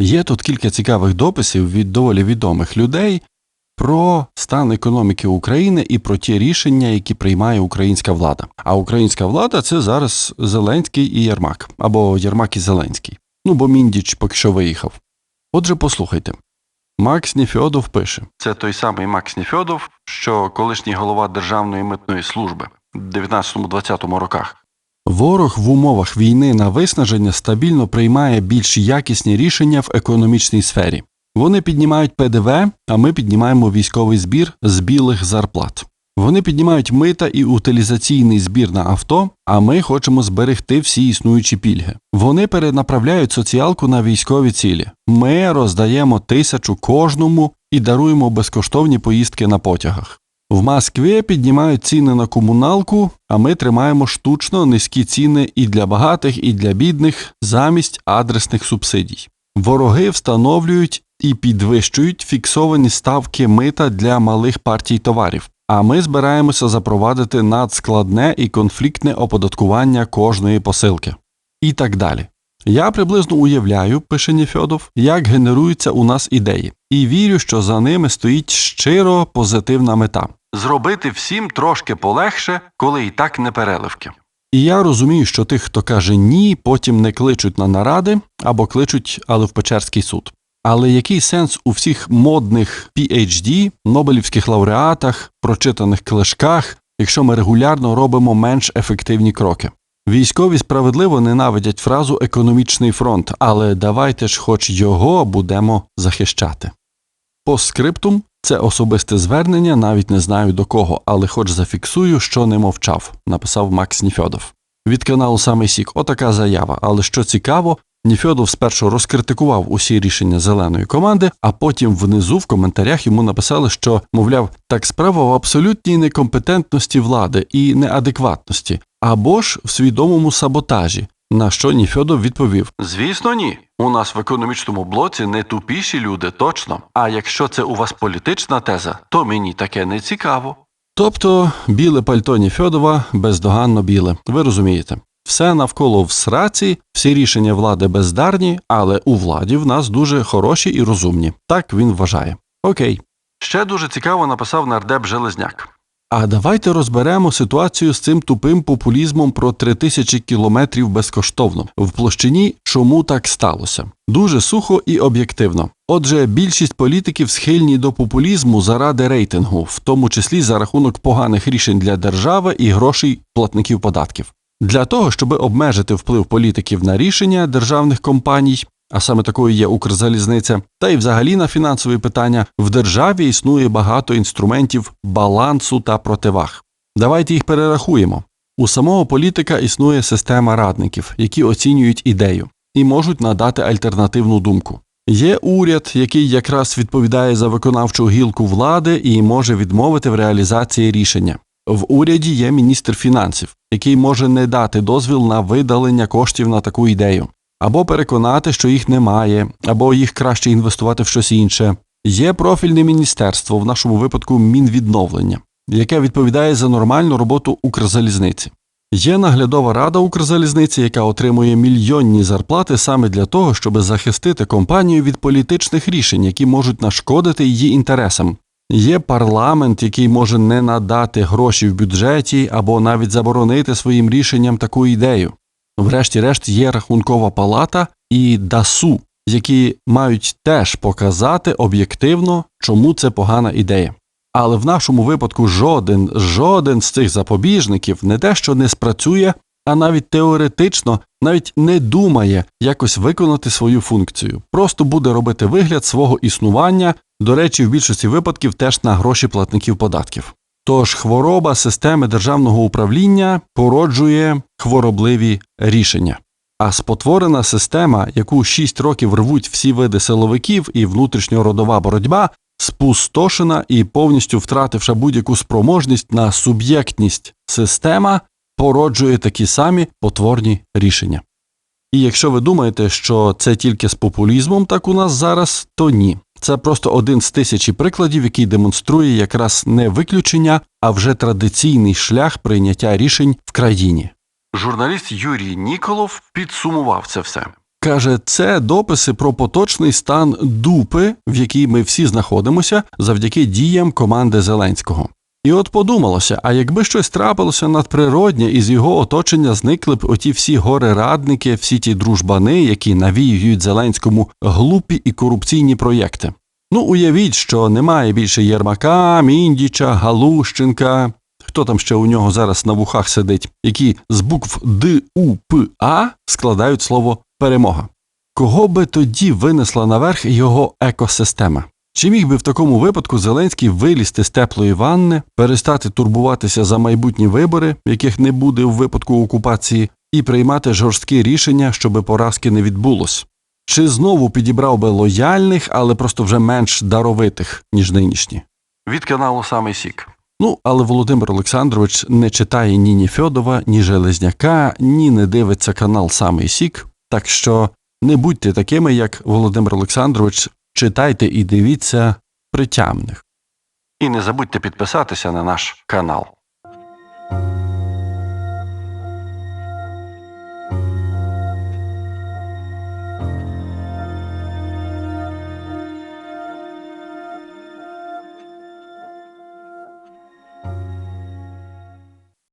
Є тут кілька цікавих дописів від доволі відомих людей про стан економіки України і про ті рішення, які приймає українська влада. А українська влада це зараз Зеленський і Єрмак, або Єрмак і Зеленський. Ну бо Міндіч поки що виїхав. Отже, послухайте. Макс Ніфьодов пише: це той самий Макс Ніфьодов, що колишній голова Державної митної служби в 19-20 роках. Ворог в умовах війни на виснаження стабільно приймає більш якісні рішення в економічній сфері. Вони піднімають ПДВ, а ми піднімаємо військовий збір з білих зарплат. Вони піднімають мита і утилізаційний збір на авто, а ми хочемо зберегти всі існуючі пільги. Вони перенаправляють соціалку на військові цілі. Ми роздаємо тисячу кожному і даруємо безкоштовні поїздки на потягах. В Москві піднімають ціни на комуналку, а ми тримаємо штучно низькі ціни і для багатих, і для бідних замість адресних субсидій. Вороги встановлюють і підвищують фіксовані ставки мита для малих партій товарів. А ми збираємося запровадити надскладне і конфліктне оподаткування кожної посилки. І так далі. Я приблизно уявляю, пише Ніфьодов, як генеруються у нас ідеї, і вірю, що за ними стоїть щиро позитивна мета зробити всім трошки полегше, коли і так не переливки. І я розумію, що тих, хто каже ні, потім не кличуть на наради або кличуть, але в Печерський суд. Але який сенс у всіх модних PhD, Нобелівських лауреатах, прочитаних книжках, якщо ми регулярно робимо менш ефективні кроки? Військові справедливо ненавидять фразу економічний фронт, але давайте ж хоч його будемо захищати. Постскриптум це особисте звернення, навіть не знаю до кого, але хоч зафіксую, що не мовчав, написав Макс Ніфьодов. Від каналу Самий Сік отака заява. Але що цікаво, Ніфьодов спершу розкритикував усі рішення зеленої команди, а потім внизу в коментарях йому написали, що, мовляв, так справа в абсолютній некомпетентності влади і неадекватності, або ж в свідомому саботажі. На що Ніфьодов відповів: Звісно, ні. У нас в економічному блоці не тупіші люди, точно. А якщо це у вас політична теза, то мені таке не цікаво. Тобто біле пальто Ніфьодова бездоганно біле. Ви розумієте. Все навколо в сраці, всі рішення влади бездарні, але у владі в нас дуже хороші і розумні. Так він вважає. Окей. Ще дуже цікаво написав нардеп Железняк. А давайте розберемо ситуацію з цим тупим популізмом про три тисячі кілометрів безкоштовно в площині, чому так сталося. Дуже сухо і об'єктивно. Отже, більшість політиків схильні до популізму заради рейтингу, в тому числі за рахунок поганих рішень для держави і грошей платників податків. Для того, щоб обмежити вплив політиків на рішення державних компаній, а саме такою є Укрзалізниця, та й взагалі на фінансові питання, в державі існує багато інструментів балансу та противаг. Давайте їх перерахуємо. У самого політика існує система радників, які оцінюють ідею і можуть надати альтернативну думку. Є уряд, який якраз відповідає за виконавчу гілку влади і може відмовити в реалізації рішення. В уряді є міністр фінансів, який може не дати дозвіл на видалення коштів на таку ідею, або переконати, що їх немає, або їх краще інвестувати в щось інше. Є профільне міністерство, в нашому випадку Мінвідновлення, яке відповідає за нормальну роботу Укрзалізниці. Є наглядова рада Укрзалізниці, яка отримує мільйонні зарплати саме для того, щоб захистити компанію від політичних рішень, які можуть нашкодити її інтересам. Є парламент, який може не надати гроші в бюджеті або навіть заборонити своїм рішенням таку ідею. Врешті-решт є рахункова палата і ДАСУ, які мають теж показати об'єктивно, чому це погана ідея. Але в нашому випадку жоден, жоден з цих запобіжників не те, що не спрацює, а навіть теоретично навіть не думає якось виконати свою функцію. Просто буде робити вигляд свого існування, до речі, в більшості випадків теж на гроші платників податків. Тож хвороба системи державного управління породжує хворобливі рішення. А спотворена система, яку 6 років рвуть всі види силовиків і внутрішньородова боротьба, спустошена і повністю втративши будь-яку спроможність на суб'єктність система, породжує такі самі потворні рішення. І якщо ви думаєте, що це тільки з популізмом так у нас зараз, то ні. Це просто один з тисячі прикладів, який демонструє якраз не виключення, а вже традиційний шлях прийняття рішень в країні. Журналіст Юрій Ніколов підсумував це все. Каже, це дописи про поточний стан дупи, в якій ми всі знаходимося, завдяки діям команди Зеленського. І от подумалося, а якби щось трапилося надприроднє, і з його оточення зникли б оті всі гори-радники, всі ті дружбани, які навіюють Зеленському глупі і корупційні проєкти. Ну, уявіть, що немає більше Єрмака, Міндіча, Галущенка, хто там ще у нього зараз на вухах сидить, які з букв Д, У, П, А складають слово перемога. Кого би тоді винесла наверх його екосистема? Чи міг би в такому випадку Зеленський вилізти з теплої ванни, перестати турбуватися за майбутні вибори, яких не буде в випадку окупації, і приймати жорсткі рішення, щоби поразки не відбулось? Чи знову підібрав би лояльних, але просто вже менш даровитих, ніж нинішні? Від каналу Самий Сік. Ну, але Володимир Олександрович не читає ні ні Фьодова, ні Железняка, ні не дивиться канал Самий Сік. Так що не будьте такими, як Володимир Олександрович, читайте і дивіться притямних. І не забудьте підписатися на наш канал.